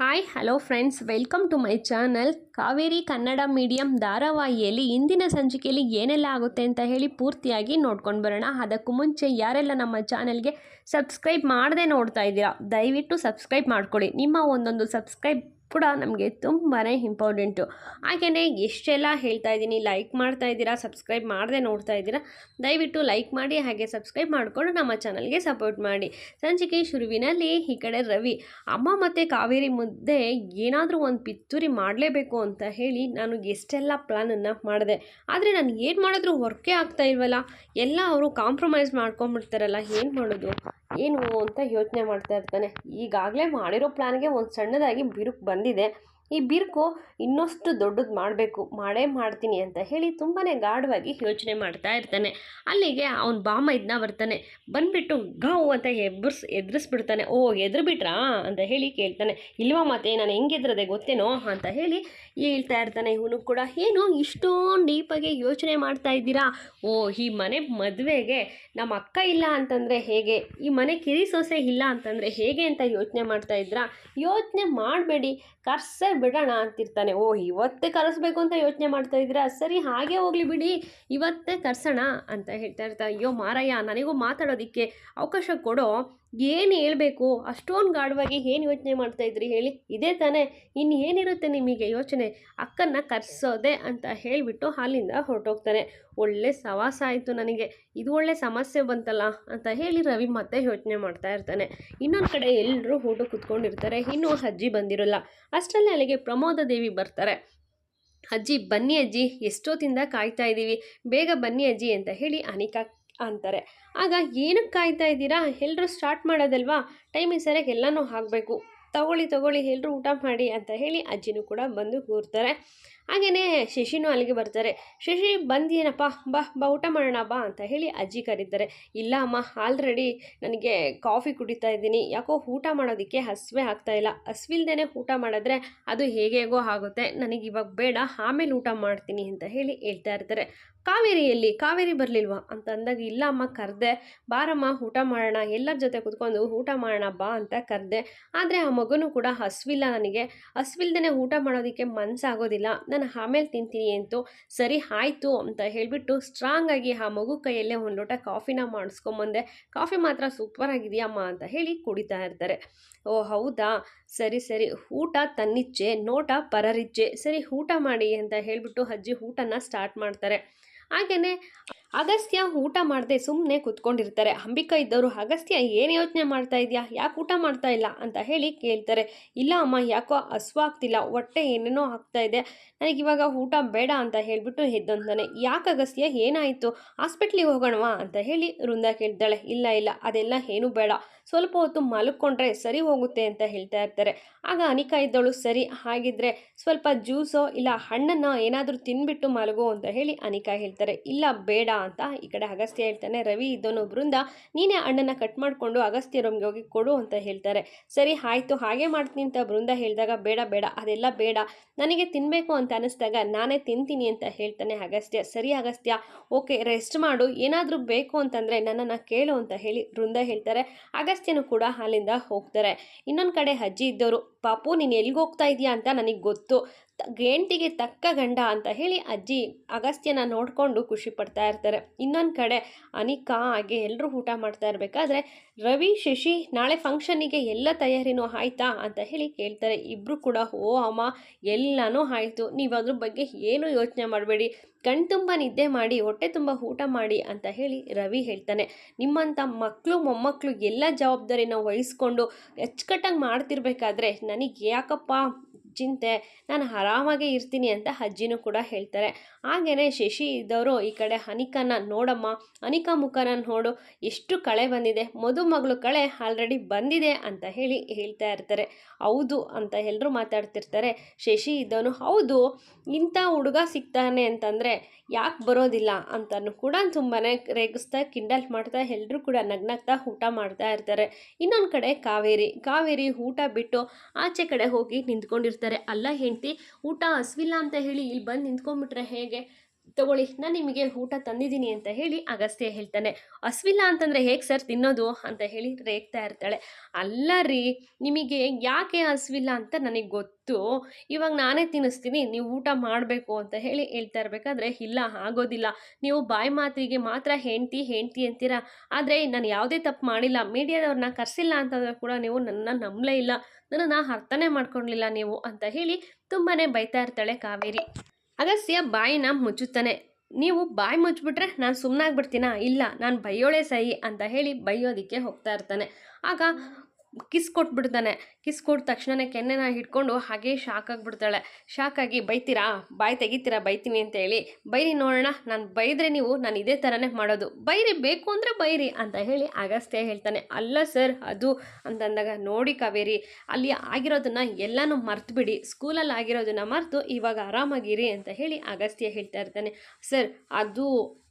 Hi hello friends welcome to my channel Kaveri Kannada medium ಧಾರಾವಾಹಿಯಲ್ಲಿ ಇಂದಿನ ಸಂಚಿಕೆಯಲ್ಲಿ ಏನೆಲ್ಲ ಆಗುತ್ತೆ ಅಂತ ಹೇಳಿ ಪೂರ್ತಿಯಾಗಿ ನೋಡ್ಕೊಂಡು ಬರೋಣ. ಅದಕ್ಕೂ ಮುಂಚೆ ಯಾರೆಲ್ಲ ನಮ್ಮ ಚಾನಲ್ಗೆ ಸಬ್ಸ್ಕ್ರೈಬ್ ಮಾಡದೆ ನೋಡ್ತಾ ಇದ್ದೀರಾ, ದಯವಿಟ್ಟು ಸಬ್ಸ್ಕ್ರೈಬ್ ಮಾಡ್ಕೊಳ್ಳಿ. ನಿಮ್ಮ ಒಂದೊಂದು ಸಬ್ಸ್ಕ್ರೈಬ್ ಕೂಡ ನಮಗೆ ತುಂಬಾ ಇಂಪಾರ್ಟೆಂಟು. ಹಾಗೆಯೇ ಎಷ್ಟೆಲ್ಲ ಹೇಳ್ತಾ ಇದ್ದೀನಿ, ಲೈಕ್ ಮಾಡ್ತಾ ಇದ್ದೀರಾ, ಸಬ್ಸ್ಕ್ರೈಬ್ ಮಾಡದೆ ನೋಡ್ತಾ ಇದ್ದೀರಾ, ದಯವಿಟ್ಟು ಲೈಕ್ ಮಾಡಿ, ಹಾಗೆ ಸಬ್ಸ್ಕ್ರೈಬ್ ಮಾಡಿಕೊಂಡು ನಮ್ಮ ಚಾನಲ್ಗೆ ಸಪೋರ್ಟ್ ಮಾಡಿ. ಸಂಚಿಕೆ ಶುರುವಿನಲ್ಲಿ ಈ ಕಡೆ ರವಿ, ಅಮ್ಮ ಮತ್ತು ಕಾವೇರಿ ಮುದ್ದೆ ಏನಾದರೂ ಒಂದು ಪಿತ್ತೂರಿ ಮಾಡಲೇಬೇಕು ಅಂತ ಹೇಳಿ ನಾನು ಎಷ್ಟೆಲ್ಲ ಪ್ಲ್ಯಾನನ್ನು ಮಾಡಿದೆ. ಆದರೆ ನಾನು ಏನು ಮಾಡಿದ್ರು ವರ್ಕೇ ಆಗ್ತಾ ಇಲ್ವಲ್ಲ? ಎಲ್ಲ ಅವರು ಕಾಂಪ್ರಮೈಸ್ ಮಾಡ್ಕೊಂಬಿಡ್ತಾರಲ್ಲ ಏನು ಮಾಡೋದು? ಏನು ಅಂತ ಯೋಚನೆ ಮಾಡ್ತಾ ಇರ್ತಾನೆ. ಈಗಾಗಲೇ ಮಾಡಿರೋ ಪ್ಲ್ಯಾನ್ಗೆ ಒಂದು ಸಣ್ಣದಾಗಿ ಬಿರುಕು ಬಂದಿದೆ. ಈ ಬಿರುಕು ಇನ್ನಷ್ಟು ದೊಡ್ಡದು ಮಾಡಬೇಕು, ಮಾಡೇ ಮಾಡ್ತೀನಿ ಅಂತ ಹೇಳಿ ತುಂಬಾ ಗಾಢವಾಗಿ ಯೋಚನೆ ಮಾಡ್ತಾ ಇರ್ತಾನೆ. ಅಲ್ಲಿಗೆ ಅವನು ಬಾಮ ಇದನ್ನ ಬರ್ತಾನೆ. ಬಂದ್ಬಿಟ್ಟು ಗಾವು ಅಂತ ಎಬ್ಬರ್ಸ್ ಎದುರಿಸ್ಬಿಡ್ತಾನೆ. ಓ ಎದುರು ಬಿಟ್ರಾ ಅಂತ ಹೇಳಿ ಕೇಳ್ತಾನೆ. ಇಲ್ವಾ ಮತ್ತೆ ನಾನು ಹೆಂಗೆದ್ರದೆ ಗೊತ್ತೇನೋ ಅಂತ ಹೇಳಿ ಹೇಳ್ತಾ ಇರ್ತಾನೆ. ಇವನು ಕೂಡ, ಏನು, ಇಷ್ಟೊಂದು ಡೀಪಾಗಿ ಯೋಚನೆ ಮಾಡ್ತಾ ಇದ್ದೀರಾ? ಓ, ಈ ಮನೆ ಮದುವೆಗೆ ನಮ್ಮ ಅಕ್ಕ ಇಲ್ಲ ಅಂತಂದರೆ ಹೇಗೆ? ಈ ಮನೆ ಕಿರಿ ಸೊಸೆ ಇಲ್ಲ ಅಂತಂದರೆ ಹೇಗೆ ಅಂತ ಯೋಚನೆ ಮಾಡ್ತಾ ಇದ್ರಾ? ಯೋಚನೆ ಮಾಡಬೇಡಿ. ಕರ್ಸೇ ಬಿಡೋಣ ಅಂತಿರ್ತಾನೆ. ಓ, ಇವತ್ತೇ ಕರೆಸ್ಬೇಕು ಅಂತ ಯೋಚನೆ ಮಾಡ್ತಾ ಇದ್ದೀರಾ? ಸರಿ, ಹಾಗೆ ಹೋಗ್ಲಿ ಬಿಡಿ. ಇವತ್ತೇ ಕರ್ಸೋಣ ಅಂತ ಹೇಳ್ತಾ ಇರ್ತಾರೆ ಅಯ್ಯೋ ಮಾರಯ್ಯ ನನಗೂ ಮಾತಾಡೋದಕ್ಕೆ ಅವಕಾಶ ಕೊಡೋ ಏನು ಹೇಳಬೇಕು? ಅಷ್ಟೊಂದು ಗಾಢವಾಗಿ ಏನು ಯೋಚನೆ ಮಾಡ್ತಾಯಿದ್ರಿ ಹೇಳಿ? ಇದೇ ತಾನೇ. ಇನ್ನು ಏನಿರುತ್ತೆ ನಿಮಗೆ ಯೋಚನೆ? ಅಕ್ಕನ್ನ ಕರೆಸೋದೆ ಅಂತ ಹೇಳಿಬಿಟ್ಟು ಅಲ್ಲಿಂದ ಹೊರಟೋಗ್ತಾನೆ. ಒಳ್ಳೆ ಸವಾಸ ಆಯಿತು ನನಗೆ. ಇದು ಒಳ್ಳೆ ಸಮಸ್ಯೆ ಬಂತಲ್ಲ ಅಂತ ಹೇಳಿ ರವಿ ಮತ್ತೆ ಯೋಚನೆ ಮಾಡ್ತಾ ಇರ್ತಾನೆ. ಇನ್ನೊಂದು ಕಡೆ ಎಲ್ಲರೂ ಊಟ ಕೂತ್ಕೊಂಡಿರ್ತಾರೆ. ಇನ್ನೂ ಅಜ್ಜಿ ಬಂದಿರೋಲ್ಲ. ಅಷ್ಟರಲ್ಲಿ ಅಲ್ಲಿಗೆ ಪ್ರಮೋದ ದೇವಿ ಬರ್ತಾರೆ. ಅಜ್ಜಿ, ಬನ್ನಿ ಅಜ್ಜಿ, ಎಷ್ಟೊತ್ತಿಂದ ಕಾಯ್ತಾ ಇದ್ದೀವಿ ಬೇಗ ಬನ್ನಿ ಅಜ್ಜಿ ಅಂತ ಹೇಳಿ ಅನಿಕಾ ಅಂತಾರೆ. ಆಗ ಏನಕ್ಕೆ ಕಾಯ್ತಾ ಇದ್ದೀರಾ? ಎಲ್ಲರೂ ಸ್ಟಾರ್ಟ್ ಮಾಡೋದಲ್ವಾ? ಟೈಮಿಗೆ ಸರಿಯಾಗಿ ಎಲ್ಲನೂ ಆಗಬೇಕು ತಗೊಳ್ಳಿ ತಗೊಳ್ಳಿ ಎಲ್ಲರೂ ಊಟ ಮಾಡಿ ಅಂತ ಹೇಳಿ ಅಜ್ಜಿನೂ ಕೂಡ ಬಂದು ಕೂರ್ತಾರೆ. ಹಾಗೆಯೇ ಶಶಿನೂ ಅಲ್ಲಿಗೆ ಬರ್ತಾರೆ. ಶಶಿ ಬಂದೇನಪ್ಪ ಬಾ ಬಾ, ಊಟ ಮಾಡೋಣ ಬಾ ಅಂತ ಹೇಳಿ ಅಜ್ಜಿ ಕರೀತಾರೆ. ಇಲ್ಲ ಅಮ್ಮ ಆಲ್ರೆಡಿ ನನಗೆ ಕಾಫಿ ಕುಡಿತಾ ಇದ್ದೀನಿ. ಯಾಕೋ ಊಟ ಮಾಡೋದಕ್ಕೆ ಹಸಿವೆ ಆಗ್ತಾ ಇಲ್ಲ. ಹಸ್ವಿಲ್ದೇ ಊಟ ಮಾಡಿದ್ರೆ ಅದು ಹೇಗೆ ಹೇಗೋ ಆಗುತ್ತೆ. ನನಗೆ ಇವಾಗ ಬೇಡ, ಆಮೇಲೆ ಊಟ ಮಾಡ್ತೀನಿ ಅಂತ ಹೇಳಿ ಹೇಳ್ತಾ ಇರ್ತಾರೆ. ಕಾವೇರಿ ಎಲ್ಲಿ ಕಾವೇರಿ ಬರಲಿಲ್ವಾ? ಅಂತ ಅಂದಾಗ, ಇಲ್ಲ ಅಮ್ಮ, ಕರೆದೆ. ಬಾರಮ್ಮ, ಊಟ ಮಾಡೋಣ. ಎಲ್ಲರ ಜೊತೆ ಕುತ್ಕೊಂಡು ಊಟ ಮಾಡೋಣ ಬಾ ಅಂತ ಕರೆದೆ. ಆದರೆ ಆ ಮಗುನೂ ಕೂಡ ಹಸ್ವಿಲ್ಲ ನನಗೆ. ಹಸ್ವಿಲ್ದೇ ಊಟ ಮಾಡೋದಕ್ಕೆ ಮನಸ್ಸಾಗೋದಿಲ್ಲ ನಾನು ಆಮೇಲೆ ತಿಂತೀನಿ ಅಂತು ಸರಿ, ಆಯಿತು ಅಂತ ಹೇಳಿಬಿಟ್ಟು ಸ್ಟ್ರಾಂಗಾಗಿ ಆ ಮಗು ಕೈಯಲ್ಲೇ ಒಂದು ಲೋಟ ಕಾಫಿನ ಮಾಡಿಸ್ಕೊಂಬಂದೆ. ಕಾಫಿ ಮಾತ್ರ ಸೂಪರ್ ಆಗಿದೆಯಮ್ಮ ಅಂತ ಹೇಳಿ ಕುಡಿತಾ ಇರ್ತಾರೆ. ಓ, ಹೌದಾ? ಸರಿ ಸರಿ. ಊಟ ತನ್ನಿಚ್ಚೆ, ನೋಟ ಪರರಿಚ್ಚೆ. ಸರಿ, ಊಟ ಮಾಡಿ ಅಂತ ಹೇಳಿಬಿಟ್ಟು ಅಜ್ಜಿ ಊಟನ ಸ್ಟಾರ್ಟ್ ಮಾಡ್ತಾರೆ. ಹಾಗೆಯೇ ಅಗಸ್ತ್ಯ ಊಟ ಮಾಡದೆ ಸುಮ್ಮನೆ ಕುತ್ಕೊಂಡಿರ್ತಾರೆ. ಅಂಬಿಕಾ ಇದ್ದವರು, ಅಗಸ್ತ್ಯ, ಏನು ಯೋಚನೆ ಮಾಡ್ತಾ ಇದೆಯಾ? ಯಾಕೆ ಊಟ ಮಾಡ್ತಾ ಇಲ್ಲ? ಅಂತ ಹೇಳಿ ಕೇಳ್ತಾರೆ. ಇಲ್ಲ ಅಮ್ಮ, ಯಾಕೋ ಹಸ್ವಾಗ್ತಿಲ್ಲ. ಹೊಟ್ಟೆ ಏನೇನೋ ಆಗ್ತಾ ಇದೆ. ನನಗೆ ಇವಾಗ ಊಟ ಬೇಡ ಅಂತ ಹೇಳಿಬಿಟ್ಟು ಎದ್ದೊಂತಾನೆ ಯಾಕೆ ಅಗಸ್ತ್ಯ? ಏನಾಯಿತು? ಹಾಸ್ಪಿಟ್ಲಿಗೆ ಹೋಗೋಣವಾ? ಅಂತ ಹೇಳಿ ವೃಂದ ಕೇಳ್ತಾಳೆ. ಇಲ್ಲ ಇಲ್ಲ. ಅದೆಲ್ಲ ಏನೂ ಬೇಡ. ಸ್ವಲ್ಪ ಹೊತ್ತು ಮಲ್ಕೊಂಡ್ರೆ ಸರಿ ಹೋಗುತ್ತೆ ಅಂತ ಹೇಳ್ತಾ ಇರ್ತಾರೆ. ಆಗ ಅನಿಕಾ ಇದ್ದವಳು ಸರಿ, ಹಾಗಿದ್ರೆ ಸ್ವಲ್ಪ ಜ್ಯೂಸೋ ಇಲ್ಲ ಹಣ್ಣನ್ನು ಏನಾದರೂ ತಿನ್ಬಿಟ್ಟು ಮಲಗೋ ಅಂತ ಹೇಳಿ ಅನಿಕಾ ಹೇಳ್ತಾರೆ. ಇಲ್ಲ, ಬೇಡ. ಅಂತ ಈ ಕಡೆ ಅಗಸ್ತ್ಯ ಹೇಳ್ತಾನೆ, ರವಿ ಇದ್ದೋನು ಬೃಂದ ನೀನೇ ಅಣ್ಣನ ಕಟ್ ಮಾಡಿಕೊಂಡು ಅಗಸ್ತ್ಯ ರೂಮ್ಗೆ ಹೋಗಿ ಕೊಡು ಅಂತ ಹೇಳ್ತಾರೆ. ಸರಿ, ಆಯಿತು, ಹಾಗೆ ಮಾಡ್ತೀನಿ ಅಂತ ಬೃಂದ ಹೇಳಿದಾಗ, ಬೇಡ ಬೇಡ, ಅದೆಲ್ಲ ಬೇಡ. ನನಗೆ ತಿನ್ನಬೇಕು ಅಂತ ಅನಿಸ್ದಾಗ ನಾನೇ ತಿಂತೀನಿ ಅಂತ ಹೇಳ್ತಾನೆ ಅಗಸ್ತ್ಯ. ಸರಿ ಅಗಸ್ತ್ಯ, ಓಕೆ ರೆಸ್ಟ್ ಮಾಡು. ಏನಾದರೂ ಬೇಕು ಅಂತಂದರೆ ನನ್ನನ್ನು ಕೇಳು ಅಂತ ಹೇಳಿ ಬೃಂದ ಹೇಳ್ತಾರೆ. ಅಗಸ್ತ್ಯನು ಕೂಡ ಅಲ್ಲಿಂದ ಹೋಗ್ತಾರೆ. ಇನ್ನೊಂದು ಕಡೆ ಅಜ್ಜಿ ಇದ್ದವರು ಪಾಪು, ನೀನು ಎಲ್ಲಿಗೆ ಹೋಗ್ತಾ ಇದೆಯಾ ಅಂತ ನನಗೆ ಗೊತ್ತು. ಗೇಂಟಿಗೆ ತಕ್ಕ ಗಂಡ ಅಂತ ಹೇಳಿ ಅಜ್ಜಿ ಅಗಸ್ತ್ಯನ ನೋಡಿಕೊಂಡು ಖುಷಿ ಪಡ್ತಾ ಇರ್ತಾರೆ. ಇನ್ನೊಂದು ಕಡೆ ಅನಿಕಾ ಹಾಗೆ ಎಲ್ಲರೂ ಊಟ ಮಾಡ್ತಾ ಇರಬೇಕಾದ್ರೆ ರವಿ, ಶಶಿ, ನಾಳೆ ಫಂಕ್ಷನಿಗೆ ಎಲ್ಲ ತಯಾರಿನೂ ಆಯ್ತಾ ಅಂತ ಹೇಳಿ ಕೇಳ್ತಾರೆ. ಇಬ್ಬರು ಕೂಡ, ಓ ಅಮ್ಮ, ಎಲ್ಲನೂ ಆಯಿತು. ನೀವು ಅದ್ರ ಬಗ್ಗೆ ಏನೂ ಯೋಚನೆ ಮಾಡಬೇಡಿ. ಕಣ್ತುಂಬ ನಿದ್ದೆ ಮಾಡಿ, ಹೊಟ್ಟೆ ತುಂಬ ಊಟ ಮಾಡಿ ಅಂತ ಹೇಳಿ ರವಿ ಹೇಳ್ತಾನೆ. ನಿಮ್ಮಂಥ ಮಕ್ಕಳು ಮೊಮ್ಮಕ್ಕಳು ಎಲ್ಲ ಜವಾಬ್ದಾರಿನ ವಹಿಸ್ಕೊಂಡು ಅಚ್ಚುಕಟ್ಟಾಗಿ ಮಾಡ್ತಿರ್ಬೇಕಾದ್ರೆ ನನಗೆ ಯಾಕಪ್ಪ ಚಿಂತೆ, ನಾನು ಆರಾಮಾಗೇ ಇರ್ತೀನಿ ಅಂತ ಅಜ್ಜಿನೂ ಕೂಡ ಹೇಳ್ತಾರೆ. ಹಾಗೆಯೇ ಶಶಿ ಇದ್ದವರು ಈ ಕಡೆ ಅನಿಕನ, ನೋಡಮ್ಮ, ಅನಿಕಾ ಮುಖನ ನೋಡು, ಎಷ್ಟು ಕಳೆ ಬಂದಿದೆ ಮದುಮಗಳು ಕಳೆ ಆಲ್ರೆಡಿ ಬಂದಿದೆ ಅಂತ ಹೇಳಿ ಹೇಳ್ತಾ ಇರ್ತಾರೆ. ಹೌದು ಅಂತ ಎಲ್ಲರೂ ಮಾತಾಡ್ತಿರ್ತಾರೆ. ಶಶಿ ಇದ್ದವನು, ಹೌದು, ಇಂಥ ಹುಡುಗ ಸಿಗ್ತಾನೆ ಅಂತಂದರೆ ಯಾಕೆ ಬರೋದಿಲ್ಲ ಅಂತಲೂ ಕೂಡ ತುಂಬಾ ರೇಗಿಸ್ತಾ ಕಿಂಡಲ್ ಮಾಡ್ತಾ ಎಲ್ಲರೂ ಕೂಡ ನಗ್ನಗ್ತಾ ಊಟ ಮಾಡ್ತಾ ಇರ್ತಾರೆ. ಇನ್ನೊಂದು ಕಡೆ ಕಾವೇರಿ. ಕಾವೇರಿ ಊಟ ಬಿಟ್ಟು ಆಚೆ ಕಡೆ ಹೋಗಿ ನಿಂತ್ಕೊಂಡಿರ್ತಾರೆ. ಅಲ್ಲ ಹೆಂಡತಿ, ಊಟ ಹಸ್ವಿಲ್ಲ ಅಂತ ಹೇಳಿ ಇಲ್ಲಿ ಬಂದು ನಿಂತ್ಕೊಂಡ್ಬಿಟ್ರೆ ಹೇಗೆ? ತಗೊಳ್ಳಿ, ನಾನು ನಿಮಗೆ ಊಟ ತಂದಿದ್ದೀನಿ ಅಂತ ಹೇಳಿ ಅಗಸ್ತ್ಯ ಹೇಳ್ತಾನೆ. ಹಸ್ವಿಲ್ಲ ಅಂತಂದರೆ ಹೇಗೆ ಸರ್ ತಿನ್ನೋದು ಅಂತ ಹೇಳಿ ರೇಗ್ತಾ ಇರ್ತಾಳೆ. ಅಲ್ಲ ರೀ, ನಿಮಗೆ ಯಾಕೆ ಹಸ್ವಿಲ್ಲ ಅಂತ ನನಗೆ ಗೊತ್ತು. ಇವಾಗ ನಾನೇ ತಿನ್ನಿಸ್ತೀನಿ, ನೀವು ಊಟ ಮಾಡಬೇಕು ಅಂತ ಹೇಳಿ ಹೇಳ್ತಾ ಇರಬೇಕಾದ್ರೆ ಇಲ್ಲ, ಆಗೋದಿಲ್ಲ. ನೀವು ಬಾಯಿ ಮಾತಿಗೆ ಮಾತ್ರ ಹೆಂಡ್ತಿ ಹೆಂಡ್ತಿ ಅಂತೀರಾ? ಆದರೆ ನಾನು ಯಾವುದೇ ತಪ್ಪು ಮಾಡಿಲ್ಲ. ಮೀಡಿಯಾದವ್ರನ್ನ ಕರೆಸಿಲ್ಲ ಅಂತಂದ್ರೆ ಕೂಡ ನೀವು ನನ್ನ ನಂಬಲೇ ಇಲ್ಲ. ನನ್ನನ್ನು ಅರ್ಥನೇ ಮಾಡ್ಕೊಳ್ಲಿಲ್ಲ ನೀವು ಅಂತ ಹೇಳಿ ತುಂಬಾ ಬೈತಾ ಇರ್ತಾಳೆ ಕಾವೇರಿ. ಅಗಸ್ತ್ಯ ಬಾಯಿನ ಮುಚ್ಚುತ್ತಾನೆ. ನೀವು ಬಾಯಿ ಮುಚ್ಚಿಬಿಟ್ರೆ ನಾನು ಸುಮ್ಮನಾಗ್ಬಿಡ್ತೀನಾ ಇಲ್ಲ, ನಾನು ಬೈಯೋಳೆ ಸಹಿ ಅಂತ ಹೇಳಿ ಬೈಯೋದಕ್ಕೆ ಹೋಗ್ತಾ ಇರ್ತಾನೆ. ಆಗ ಕಿಸ್ ಕೊಟ್ಬಿಡ್ತಾನೆ. ಕಿಸ್ ಕೊಟ್ಟ ತಕ್ಷಣನೇ ಕೆನ್ನೆನ ಹಿಡ್ಕೊಂಡು ಹಾಗೆ ಶಾಕ್ ಆಗಿಬಿಡ್ತಾಳೆ. ಆಗಿ, ಬೈತೀರಾ? ಬಾಯಿ ತೆಗಿತೀರಾ? ಬೈತೀನಿ ಅಂತ ಹೇಳಿ, ಬೈರಿ ನೋಡೋಣ, ನಾನು ಬೈದ್ರೆ ನೀವು ನಾನು ಇದೇ ಥರನೇ ಮಾಡೋದು. ಬೈರಿ ಬೇಕು ಅಂದರೆ ಬೈರಿ ಅಂತ ಹೇಳಿ ಅಗಸ್ತ್ಯ ಹೇಳ್ತಾನೆ. ಅಲ್ಲ ಸರ್, ಅದು ಅಂತಂದಾಗ ನೋಡಿ ಕಾವೇರಿ, ಅಲ್ಲಿ ಆಗಿರೋದನ್ನ ಎಲ್ಲನೂ ಮರ್ತುಬಿಡಿ. ಸ್ಕೂಲಲ್ಲಿ ಆಗಿರೋದನ್ನ ಮರೆತು ಇವಾಗ ಆರಾಮಾಗಿರಿ ಅಂತ ಹೇಳಿ ಅಗಸ್ತ್ಯ ಹೇಳ್ತಾ ಇರ್ತಾನೆ. ಸರ್, ಅದು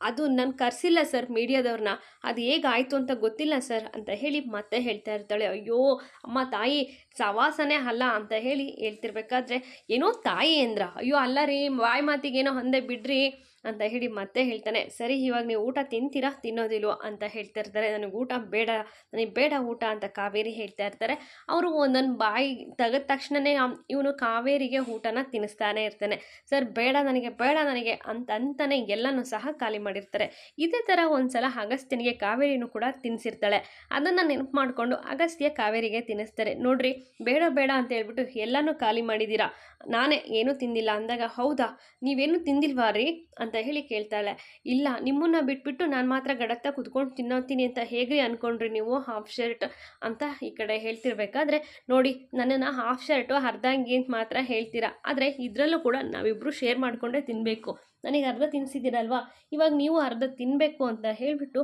ಅದು ನಾನು ಕರೆಸಿಲ್ಲ ಸರ್ ಮೀಡಿಯಾದವ್ರನ್ನ ಅದು ಹೇಗಾಯಿತು ಅಂತ ಗೊತ್ತಿಲ್ಲ ಸರ್ ಅಂತ ಹೇಳಿ ಮತ್ತೆ ಹೇಳ್ತಾ ಇರ್ತಾಳೆ. ಅಯ್ಯೋ, ಅಮ್ಮ ತಾಯಿ ಸವಾಸನೆ ಅಲ್ಲ ಅಂತ ಹೇಳಿ ಹೇಳ್ತಿರ್ಬೇಕಾದ್ರೆ, ಏನೋ ತಾಯಿ ಅಂದ್ರ. ಅಯ್ಯೋ, ಅಲ್ಲ ರೀ, ಬಾಯಿ ಮಾತಿಗೇನೋ ಅಂದೆ ಬಿಡ್ರಿ. ಅಂತ ಹೇಳಿ ಮತ್ತೆ ಹೇಳ್ತಾನೆ, ಸರಿ, ಇವಾಗ ನೀವು ಊಟ ತಿಂತೀರಾ? ತಿನ್ನೋದಿಲ್ವೋ? ಅಂತ ಹೇಳ್ತಾ ಇರ್ತಾರೆ. ನನಗೆ ಊಟ ಬೇಡ, ನನಗೆ ಬೇಡ ಊಟ, ಅಂತ ಕಾವೇರಿ ಹೇಳ್ತಾ ಇರ್ತಾರೆ. ಅವರು ಒಂದೊಂದು ಬಾಯಿ ತೆಗೆದ ತಕ್ಷಣವೇ ಇವನು ಕಾವೇರಿಗೆ ಊಟನ ತಿನ್ನಿಸ್ತಾನೆ ಇರ್ತಾನೆ. ಸರ್, ಬೇಡ, ನನಗೆ ಬೇಡ, ನನಗೆ ಅಂತ ಅಂತಾನೆ ಎಲ್ಲನೂ ಸಹ ಖಾಲಿ ಮಾಡಿರ್ತಾರೆ. ಇದೇ ಥರ ಒಂದ್ಸಲ ಅಗಸ್ತ್ಯನಿಗೆ ಕಾವೇರಿನೂ ಕೂಡ ತಿನ್ನಿಸಿರ್ತಾಳೆ ಅದನ್ನು ನೆನಪು ಮಾಡಿಕೊಂಡು ಅಗಸ್ತ್ಯ ಕಾವೇರಿಗೆ ತಿನ್ನಿಸ್ತಾರೆ. ನೋಡ್ರಿ, ಬೇಡ ಬೇಡ ಅಂತ ಹೇಳ್ಬಿಟ್ಟು ಎಲ್ಲನೂ ಖಾಲಿ ಮಾಡಿದ್ದೀರಾ? ನಾನೇ ಏನೂ ತಿಂದಿಲ್ಲ ಅಂದಾಗ ಹೌದಾ? ನೀವೇನು ತಿಂದಿಲ್ವಾ ರೀ? ಅಂತ ಹೇಳಿ ಕೇಳ್ತಾಳೆ. ಇಲ್ಲ, ನಿಮ್ಮನ್ನ ಬಿಟ್ಬಿಟ್ಟು ನಾನು ಮಾತ್ರ ಗಡತ್ತ ಕುತ್ಕೊಂಡು ತಿನ್ನೋತೀನಿ ಅಂತ ಹೇಗೆ ಅಂದ್ಕೊಂಡ್ರಿ ನೀವು ಹಾಫ್ ಶರ್ಟ್ ಅಂತ ಈ ಕಡೆ ಹೇಳ್ತಿರ್ಬೇಕಾದ್ರೆ, ನೋಡಿ ನನ್ನನ್ನು ಹಾಫ್ ಶರ್ಟು ಅರ್ಧ ಅಂಗಿ ಅಂತ ಮಾತ್ರ ಹೇಳ್ತೀರಾ. ಆದರೆ ಇದರಲ್ಲೂ ಕೂಡ ನಾವಿಬ್ಬರು ಶೇರ್ ಮಾಡಿಕೊಂಡೇ ತಿನ್ನಬೇಕು ನನಗೆ ಅರ್ಧ ತಿನ್ನಿಸಿದ್ದೀರಲ್ವಾ ಇವಾಗ ನೀವು ಅರ್ಧ ತಿನ್ನಬೇಕು ಅಂತ ಹೇಳಿಬಿಟ್ಟು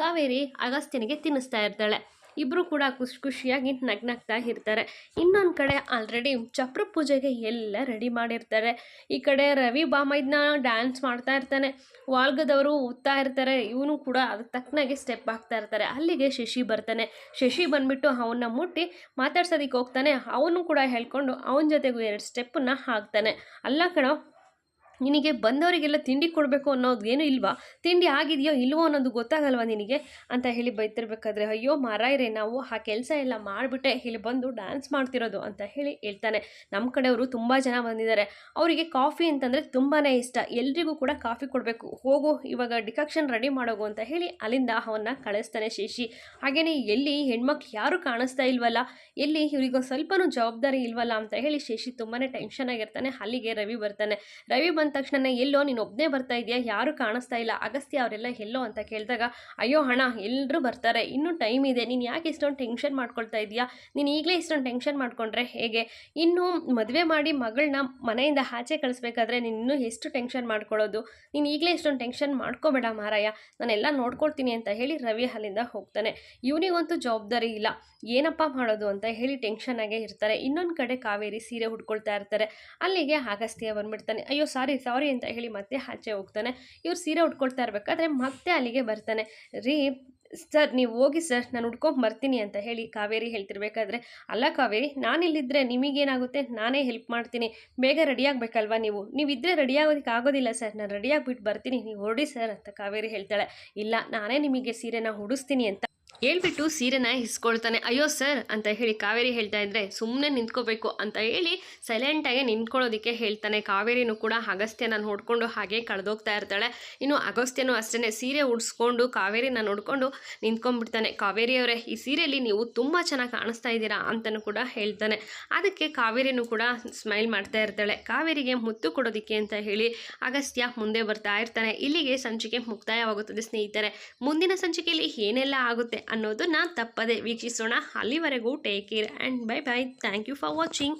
ಕಾವೇರಿ ಅಗಸ್ತ್ಯನಿಗೆ ತಿನ್ನಿಸ್ತಾ ಇರ್ತಾಳೆ. ಇಬ್ಬರು ಕೂಡ ಖುಷಿ ಖುಷಿಯಾಗಿ ನಗ್ನಗ್ತಾ ಇರ್ತಾರೆ. ಇನ್ನೊಂದು ಕಡೆ ಆಲ್ರೆಡಿ ಚಪ್ರ ಪೂಜೆಗೆ ಎಲ್ಲ ರೆಡಿ ಮಾಡಿರ್ತಾರೆ. ಈ ಕಡೆ ರವಿ ಬಾಮೈದ್ನ ಡ್ಯಾನ್ಸ್ ಮಾಡ್ತಾ ಇರ್ತಾನೆ. ವಾಲ್ಗದವರು ಓದ್ತಾ ಇರ್ತಾರೆ. ಇವನು ಕೂಡ ಅದಕ್ಕೆ ತಕ್ಕನಾಗೆ ಸ್ಟೆಪ್ ಹಾಕ್ತಾ ಇರ್ತಾರೆ. ಅಲ್ಲಿಗೆ ಶಶಿ ಬರ್ತಾನೆ. ಶಶಿ ಬಂದ್ಬಿಟ್ಟು ಅವನ್ನ ಮುಟ್ಟಿ ಮಾತಾಡ್ಸೋದಕ್ಕೆ ಹೋಗ್ತಾನೆ. ಅವನು ಕೂಡ ಹೇಳ್ಕೊಂಡು ಅವನ ಜೊತೆಗೂ ಎರಡು ಸ್ಟೆಪ್ಪನ್ನ ಹಾಕ್ತಾನೆ. ಅಲ್ಲ ಕಣೋ ನಿನಗೆ ಬಂದವರಿಗೆಲ್ಲ ತಿಂಡಿ ಕೊಡಬೇಕು ಅನ್ನೋದು ಏನು ಇಲ್ವಾ? ತಿಂಡಿ ಆಗಿದೆಯೋ ಇಲ್ವೋ ಅನ್ನೋದು ಗೊತ್ತಾಗಲ್ವಾ ನಿನಗೆ? ಅಂತ ಹೇಳಿ ಬೈತಿರ್ಬೇಕಾದ್ರೆ, ಅಯ್ಯೋ ಮಾರಾಯರೇ, ನಾವು ಆ ಕೆಲಸ ಎಲ್ಲ ಮಾಡಿಬಿಟ್ಟೆ, ಇಲ್ಲಿ ಬಂದು ಡ್ಯಾನ್ಸ್ ಮಾಡ್ತಿರೋದು ಅಂತ ಹೇಳಿ ಹೇಳ್ತಾನೆ. ನಮ್ಮ ಕಡೆಯವರು ತುಂಬ ಜನ ಬಂದಿದ್ದಾರೆ. ಅವರಿಗೆ ಕಾಫಿ ಅಂತಂದರೆ ತುಂಬಾ ಇಷ್ಟ. ಎಲ್ರಿಗೂ ಕೂಡ ಕಾಫಿ ಕೊಡಬೇಕು. ಹೋಗು, ಇವಾಗ ಡಿಕಾಕ್ಷನ್ ರೆಡಿ ಮಾಡೋಗು ಅಂತ ಹೇಳಿ ಅಲ್ಲಿಂದ ಅವನ್ನ ಕಳಿಸ್ತಾನೆ ಶೇಷಿ ಹಾಗೆಯೇ ಎಲ್ಲಿ ಹೆಣ್ಮಕ್ಳು ಯಾರು ಕಾಣಿಸ್ತಾ ಇಲ್ವಲ್ಲ, ಎಲ್ಲಿ ಇವರಿಗೂ ಸ್ವಲ್ಪನೂ ಜವಾಬ್ದಾರಿ ಇಲ್ವಲ್ಲ ಅಂತ ಹೇಳಿ ಶೇಷಿ ತುಂಬಾ ಟೆನ್ಷನ್ ಆಗಿರ್ತಾನೆ. ಅಲ್ಲಿಗೆ ರವಿ ಬರ್ತಾನೆ. ರವಿ ತಕ್ಷಣ ಎಲ್ಲೋ ನೀನು ಒಬ್ಬನೇ ಬರ್ತಾ ಇದೆಯಾ ಯಾರು ಕಾಣಿಸ್ತಾ ಇಲ್ಲ. ಅಗಸ್ತ್ಯ ಅವರೆಲ್ಲ ಎಲ್ಲೋ ಅಂತ ಕೇಳಿದಾಗ, ಅಯ್ಯೋ ಹಣ ಎಲ್ಲರೂ ಬರ್ತಾರೆ. ಇನ್ನೂ ಟೈಮ್ ಇದೆ. ನೀನು ಯಾಕೆ ಇಷ್ಟೊಂದು ಟೆನ್ಷನ್ ಮಾಡ್ಕೊಳ್ತಾ ಇದೆಯಾ ನೀನು ಈಗಲೇ ಇಷ್ಟೊಂದು ಟೆನ್ಷನ್ ಮಾಡ್ಕೊಂಡ್ರೆ ಹೇಗೆ? ಇನ್ನು ಮದುವೆ ಮಾಡಿ ಮಗಳನ್ನ ಮನೆಯಿಂದ ಆಚೆ ಕಳಿಸ್ಬೇಕಾದ್ರೆ ನೀನು ಇನ್ನೂ ಎಷ್ಟು ಟೆನ್ಷನ್ ಮಾಡ್ಕೊಳ್ಳೋದು? ನೀನು ಈಗಲೇ ಇಷ್ಟೊಂದು ಟೆನ್ಷನ್ ಮಾಡ್ಕೋಬೇಡ ಮಾರಾಯ. ನಾನೆಲ್ಲ ನೋಡ್ಕೊಳ್ತೀನಿ ಅಂತ ಹೇಳಿ ರವಿ ಅಲ್ಲಿಂದ ಹೋಗ್ತಾನೆ. ಇವನಿಗಂತೂ ಜವಾಬ್ದಾರಿ ಇಲ್ಲ. ಏನಪ್ಪ ಮಾಡೋದು ಅಂತ ಹೇಳಿ ಟೆನ್ಷನ್ ಆಗೇ ಇರ್ತಾರೆ. ಇನ್ನೊಂದು ಕಡೆ ಕಾವೇರಿ ಸೀರೆ ಹುಡ್ಕೊಳ್ತಾ ಇರ್ತಾರೆ. ಅಲ್ಲಿಗೆ ಆಗಸ್ತ್ಯ ಬಂದ್ಬಿಡ್ತಾನೆ. ಅಯ್ಯೋ, ಸಾರಿ ಸಾರಿ ಅಂತ ಹೇಳಿ ಮತ್ತೆ ಆಚೆ ಹೋಗ್ತಾನೆ. ಇವ್ರು ಸೀರೆ ಉಟ್ಕೊಳ್ತಾ ಇರಬೇಕಾದ್ರೆ ಮತ್ತೆ ಅಲ್ಲಿಗೆ ಬರ್ತಾನೆ. ರೀ, ಸರ್, ನೀವು ಹೋಗಿ ಸರ್, ನಾನು ಹುಡ್ಕೊಂಡು ಬರ್ತೀನಿ ಅಂತ ಹೇಳಿ ಕಾವೇರಿ ಹೇಳ್ತಿರ್ಬೇಕಾದ್ರೆ, ಅಲ್ಲ ಕಾವೇರಿ ನಾನಿಲ್ಲಿದ್ದರೆ ನಿಮಗೇನಾಗುತ್ತೆ? ನಾನೇ ಹೆಲ್ಪ್ ಮಾಡ್ತೀನಿ. ಬೇಗ ರೆಡಿ ಆಗಬೇಕಲ್ವಾ ನೀವು? ನೀವಿದ್ದರೆ ರೆಡಿ ಆಗೋದಕ್ಕೆ ಆಗೋದಿಲ್ಲ ಸರ್. ನಾನು ರೆಡಿ ಆಗಿಬಿಟ್ಟು ಬರ್ತೀನಿ. ನೀವು ಹೊರಡಿ ಸರ್ ಅಂತ ಕಾವೇರಿ ಹೇಳ್ತಾಳೆ. ಇಲ್ಲ, ನಾನೇ ನಿಮಗೆ ಸೀರೆನ ಉಡಿಸ್ತೀನಿ ಅಂತ ಹೇಳ್ಬಿಟ್ಟು ಸೀರೆನ ಇಸ್ಕೊಳ್ತಾನೆ ಅಯ್ಯೋ ಸರ್, ಅಂತ ಹೇಳಿ ಕಾವೇರಿ ಹೇಳ್ತಾ ಇದ್ರೆ ಸುಮ್ಮನೆ ನಿಂತ್ಕೋಬೇಕು, ಅಂತ ಹೇಳಿ ಸೈಲೆಂಟಾಗಿ ನಿಂತ್ಕೊಳ್ಳೋದಕ್ಕೆ ಹೇಳ್ತಾನೆ. ಕಾವೇರಿನೂ ಕೂಡ ಅಗಸ್ತ್ಯನ ನೋಡ್ಕೊಂಡು ಹಾಗೆ ಕಳೆದೋಗ್ತಾ ಇರ್ತಾಳೆ. ಇನ್ನು ಅಗಸ್ತ್ಯನೂ ಅಷ್ಟೇ ಸೀರೆ ಉಡ್ಸ್ಕೊಂಡು ಕಾವೇರಿನ ನೋಡ್ಕೊಂಡು ನಿಂತ್ಕೊಂಡ್ಬಿಡ್ತಾನೆ. ಕಾವೇರಿಯವರೇ, ಈ ಸೀರೆಯಲ್ಲಿ ನೀವು ತುಂಬ ಚೆನ್ನಾಗಿ ಕಾಣಿಸ್ತಾ ಇದ್ದೀರಾ? ಅಂತಲೂ ಕೂಡ ಹೇಳ್ತಾನೆ. ಅದಕ್ಕೆ ಕಾವೇರಿನೂ ಕೂಡ ಸ್ಮೈಲ್ ಮಾಡ್ತಾ ಇರ್ತಾಳೆ. ಕಾವೇರಿಗೆ ಮುತ್ತು ಕೊಡೋದಕ್ಕೆ ಅಂತ ಹೇಳಿ ಅಗಸ್ತ್ಯ ಮುಂದೆ ಬರ್ತಾ ಇರ್ತಾನೆ. ಇಲ್ಲಿಗೆ ಸಂಚಿಕೆ ಮುಕ್ತಾಯವಾಗುತ್ತದೆ ಸ್ನೇಹಿತರೆ. ಮುಂದಿನ ಸಂಚಿಕೆಯಲ್ಲಿ ಏನೆಲ್ಲ ಆಗುತ್ತೆ? ಅನ್ನೋದನ್ನ ತಪ್ಪದೆ ವೀಕ್ಷಿಸೋಣ. ಅಲ್ಲಿವರೆಗೂ take care and bye bye thank you for watching